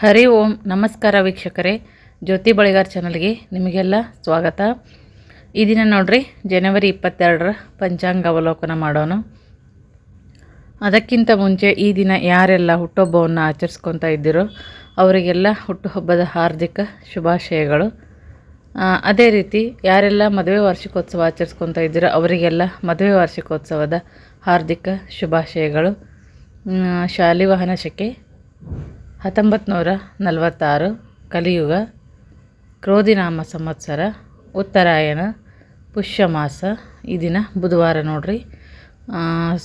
ಹರಿ ಓಂ, ನಮಸ್ಕಾರ ವೀಕ್ಷಕರೇ. ಜ್ಯೋತಿ ಬಳಿಗಾರ್ ಚಾನಲ್ಗೆ ನಿಮಗೆಲ್ಲ ಸ್ವಾಗತ. ಈ ದಿನ ನೋಡ್ರಿ, ಜನವರಿ ಇಪ್ಪತ್ತೆರಡರ ಪಂಚಾಂಗ ಅವಲೋಕನ ಮಾಡೋಣ. ಅದಕ್ಕಿಂತ ಮುಂಚೆ ಈ ದಿನ ಯಾರೆಲ್ಲ ಹುಟ್ಟುಹಬ್ಬವನ್ನು ಆಚರಿಸ್ಕೊತಾ ಇದ್ದೀರೋ, ಅವರಿಗೆಲ್ಲ ಹುಟ್ಟುಹಬ್ಬದ ಹಾರ್ದಿಕ ಶುಭಾಶಯಗಳು. ಅದೇ ರೀತಿ ಯಾರೆಲ್ಲ ಮದುವೆ ವಾರ್ಷಿಕೋತ್ಸವ ಆಚರಿಸ್ಕೊತಾ ಇದ್ದೀರೋ, ಅವರಿಗೆಲ್ಲ ಮದುವೆ ವಾರ್ಷಿಕೋತ್ಸವದ ಹಾರ್ದಿಕ ಶುಭಾಶಯಗಳು. ಶಾಲಿ ವಾಹನ ಶಕೆ. ಹತ್ತೊಂಬತ್ತು ನೂರ ನಲವತ್ತಾರು, ಕಲಿಯುಗ, ಕ್ರೋಧಿನಾಮ ಸಂವತ್ಸರ, ಉತ್ತರಾಯಣ, ಪುಷ್ಯಮಾಸ ಈ ದಿನ ಬುಧವಾರ ನೋಡ್ರಿ.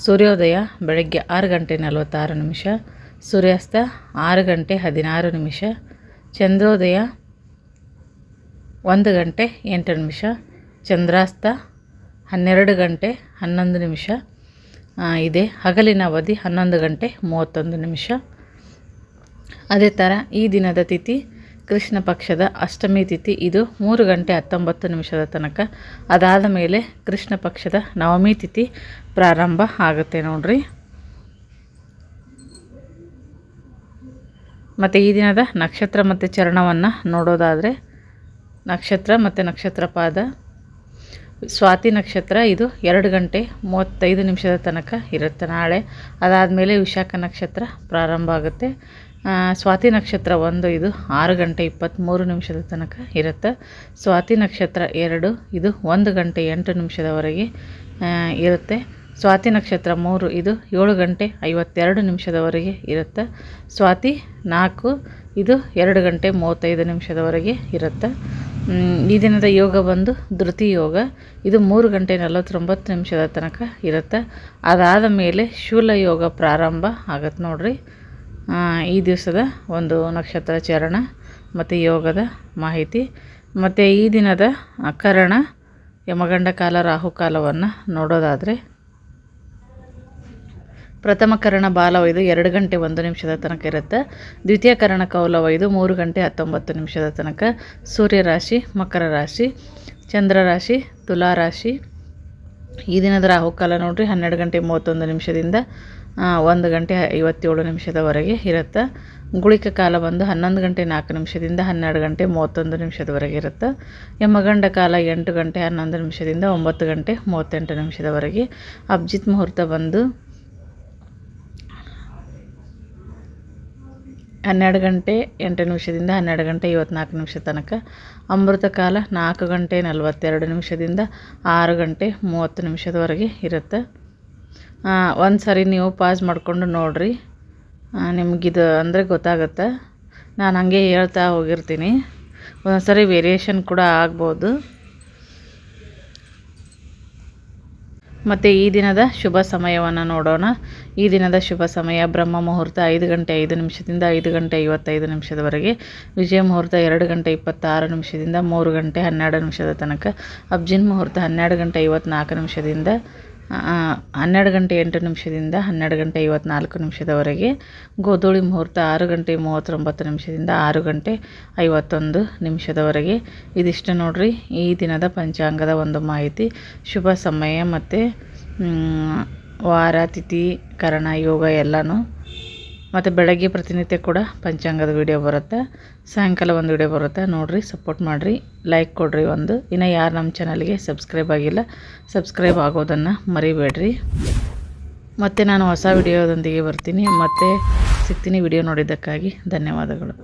ಸೂರ್ಯೋದಯ ಬೆಳಗ್ಗೆ ಆರು ಗಂಟೆ ನಲವತ್ತಾರು ನಿಮಿಷ, ಸೂರ್ಯಾಸ್ತ ಆರು ಗಂಟೆ ಹದಿನಾರು ನಿಮಿಷ, ಚಂದ್ರೋದಯ ಒಂದು ಗಂಟೆ ಎಂಟು ನಿಮಿಷ, ಚಂದ್ರಾಸ್ತ ಹನ್ನೆರಡು ಗಂಟೆ ಹನ್ನೊಂದು ನಿಮಿಷ ಇದೆ ಹಗಲಿನ ಅವಧಿ ಹನ್ನೊಂದು ಗಂಟೆ ಮೂವತ್ತೊಂದು ನಿಮಿಷ. ಅದೇ ಥರ ಈ ದಿನದ ತಿಥಿ ಕೃಷ್ಣ ಪಕ್ಷದ ಅಷ್ಟಮಿ ತಿಥಿ. ಇದು ಮೂರು ಗಂಟೆ ಹತ್ತೊಂಬತ್ತು ನಿಮಿಷದ ತನಕ. ಅದಾದ ಮೇಲೆ ಕೃಷ್ಣ ಪಕ್ಷದ ನವಮಿ ತಿಥಿ ಪ್ರಾರಂಭ ಆಗುತ್ತೆ ನೋಡ್ರಿ. ಮತ್ತು ಈ ದಿನದ ನಕ್ಷತ್ರ ಮತ್ತು ಚರಣವನ್ನು ನೋಡೋದಾದರೆ ನಕ್ಷತ್ರ ಮತ್ತು ನಕ್ಷತ್ರ ಪಾದ ಸ್ವಾತಿ ನಕ್ಷತ್ರ ಇದು ಎರಡು ಗಂಟೆ ಮೂವತ್ತೈದು ನಿಮಿಷದ ತನಕ ಇರುತ್ತೆ ನಾಳೆ. ಅದಾದಮೇಲೆ ವಿಶಾಖ ನಕ್ಷತ್ರ ಪ್ರಾರಂಭ ಆಗುತ್ತೆ. ಸ್ವಾತಿ ನಕ್ಷತ್ರ ಒಂದು, ಇದು ಆರು ಗಂಟೆ ಇಪ್ಪತ್ತ್ಮೂರು ನಿಮಿಷದ ತನಕ ಇರುತ್ತೆ. ಸ್ವಾತಿ ನಕ್ಷತ್ರ ಎರಡು, ಇದು ಒಂದು ಗಂಟೆ ಎಂಟು ನಿಮಿಷದವರೆಗೆ ಇರುತ್ತೆ. ಸ್ವಾತಿ ನಕ್ಷತ್ರ ಮೂರು, ಇದು ಏಳು ಗಂಟೆ ಐವತ್ತೆರಡು ನಿಮಿಷದವರೆಗೆ ಇರುತ್ತೆ. ಸ್ವಾತಿ ನಾಲ್ಕು, ಇದು ಎರಡು ಗಂಟೆ ಮೂವತ್ತೈದು ನಿಮಿಷದವರೆಗೆ ಇರುತ್ತೆ. ಈ ದಿನದ ಯೋಗ ಬಂದು ಧೃತಿ ಯೋಗ, ಇದು ಮೂರು ಗಂಟೆ ನಲವತ್ತೊಂಬತ್ತು ನಿಮಿಷದ ತನಕ ಇರುತ್ತೆ. ಅದಾದ ಮೇಲೆ ಶೂಲ ಯೋಗ ಪ್ರಾರಂಭ ಆಗತ್ತೆ ನೋಡ್ರಿ. ಈ ದಿವಸದ ಒಂದು ನಕ್ಷತ್ರ ಚರಣ ಮತ್ತು ಯೋಗದ ಮಾಹಿತಿ. ಮತ್ತು ಈ ದಿನದ ಕರಣ ಯಮಗಂಡ ಕಾಲ ರಾಹುಕಾಲವನ್ನು ನೋಡೋದಾದರೆ, ಪ್ರಥಮ ಕರಣ ಬಾಲ ಒಯ್ದು ಎರಡು ಗಂಟೆ ಒಂದು ನಿಮಿಷದ ತನಕ ಇರುತ್ತೆ. ದ್ವಿತೀಯ ಕರಣ ಕೌಲ ಮೂರು ಗಂಟೆ ಹತ್ತೊಂಬತ್ತು ನಿಮಿಷದ ತನಕ ಸೂರ್ಯರಾಶಿ, ಮಕರ ರಾಶಿ, ಚಂದ್ರ ರಾಶಿ, ತುಲಾ ರಾಶಿ ಈ ದಿನದ ರಾಹುಕಾಲ ನೋಡಿರಿ ಹನ್ನೆರಡು ಗಂಟೆ ಮೂವತ್ತೊಂದು ನಿಮಿಷದಿಂದ ಒಂದು ಗಂಟೆ ಐವತ್ತೇಳು ನಿಮಿಷದವರೆಗೆ ಇರುತ್ತೆ. ಗುಳಿಕ ಕಾಲ ಬಂದು ಹನ್ನೊಂದು ಗಂಟೆ ನಾಲ್ಕು ನಿಮಿಷದಿಂದ ಹನ್ನೆರಡು ಗಂಟೆ ಮೂವತ್ತೊಂದು ನಿಮಿಷದವರೆಗೆ ಇರುತ್ತೆ. ಯಮಗಂಡ ಕಾಲ ಎಂಟು ಗಂಟೆ ಹನ್ನೊಂದು ನಿಮಿಷದಿಂದ ಒಂಬತ್ತು ಗಂಟೆ ಮೂವತ್ತೆಂಟು ನಿಮಿಷದವರೆಗೆ. ಅಬ್ಜಿತ್ ಮುಹೂರ್ತ ಬಂದು ಹನ್ನೆರಡು ಗಂಟೆ ಎಂಟು ನಿಮಿಷದಿಂದ ಹನ್ನೆರಡು ಗಂಟೆ ಐವತ್ನಾಲ್ಕು ನಿಮಿಷ ತನಕ. ಅಮೃತ ಕಾಲ ನಾಲ್ಕು ಗಂಟೆ ನಲವತ್ತೆರಡು ನಿಮಿಷದಿಂದ ಆರು ಗಂಟೆ ಮೂವತ್ತು ನಿಮಿಷದವರೆಗೆ ಇರುತ್ತೆ. ಒಂದು ಸರಿ ನೀವು ಪಾಸ್ ಮಾಡಿಕೊಂಡು ನೋಡಿರಿ. ನಿಮಗಿದು ಅಂದರೆ ಗೊತ್ತಾಗುತ್ತೆ. ನಾನು ಹಾಗೆ ಹೇಳ್ತಾ ಹೋಗಿರ್ತೀನಿ. ಒಂದೊಂದು ಸರಿ ವೇರಿಯೇಷನ್ ಕೂಡ ಆಗ್ಬೋದು. ಮತ್ತು ಈ ದಿನದ ಶುಭ ಸಮಯವನ್ನು ನೋಡೋಣ. ಈ ದಿನದ ಶುಭ ಸಮಯ ಬ್ರಹ್ಮ ಮುಹೂರ್ತ ಐದು ಗಂಟೆ ಐದು ನಿಮಿಷದಿಂದ ಐದು ಗಂಟೆ ಐವತ್ತೈದು ನಿಮಿಷದವರೆಗೆ. ವಿಜಯ ಮುಹೂರ್ತ ಎರಡು ಗಂಟೆ ಇಪ್ಪತ್ತಾರು ನಿಮಿಷದಿಂದ ಮೂರು ಗಂಟೆ ಹನ್ನೆರಡು ನಿಮಿಷದ ತನಕ. ಅಬ್ಜಿನ್ ಮುಹೂರ್ತ ಹನ್ನೆರಡು ಗಂಟೆ ಐವತ್ನಾಲ್ಕು ನಿಮಿಷದಿಂದ ಹನ್ನೆರಡು ಗಂಟೆ ಎಂಟು ನಿಮಿಷದಿಂದ ಹನ್ನೆರಡು ಗಂಟೆ ಐವತ್ನಾಲ್ಕು ನಿಮಿಷದವರೆಗೆ ಗೋಧೂಳಿ ಮುಹೂರ್ತ ಆರು ಗಂಟೆ ಮೂವತ್ತೊಂಬತ್ತು ನಿಮಿಷದಿಂದ ಆರು ಗಂಟೆ ಐವತ್ತೊಂದು ನಿಮಿಷದವರೆಗೆ. ಇದಿಷ್ಟು ನೋಡ್ರಿ ಈ ದಿನದ ಪಂಚಾಂಗದ ಒಂದು ಮಾಹಿತಿ. ಶುಭ ಸಮಯ ಮತ್ತು ವಾರ ತಿಥಿ ಕರಣ ಯೋಗ ಎಲ್ಲನೂ ಮತ್ತು ಬೆಳಗ್ಗೆ ಪ್ರತಿನಿತ್ಯ ಕೂಡ ಪಂಚಾಂಗದ ವಿಡಿಯೋ ಬರುತ್ತೆ. ಸಾಯಂಕಾಲ ಒಂದು ವಿಡಿಯೋ ಬರುತ್ತೆ. ನೋಡಿರಿ ಸಪೋರ್ಟ್ ಮಾಡಿರಿ ಲೈಕ್ ಕೊಡಿರಿ ಒಂದು. ಇನ್ನು ಯಾರು ನಮ್ಮ ಚಾನಲ್ಗೆ ಸಬ್ಸ್ಕ್ರೈಬ್ ಆಗಿಲ್ಲ ಸಬ್ಸ್ಕ್ರೈಬ್ ಆಗೋದನ್ನು ಮರಿಬೇಡ್ರಿ. ಮತ್ತು ನಾನು ಹೊಸ ವಿಡಿಯೋದೊಂದಿಗೆ ಬರ್ತೀನಿ. ಮತ್ತು ಸಿಗ್ತೀನಿ ವಿಡಿಯೋ ನೋಡಿದ್ದಕ್ಕಾಗಿ. ಧನ್ಯವಾದಗಳು.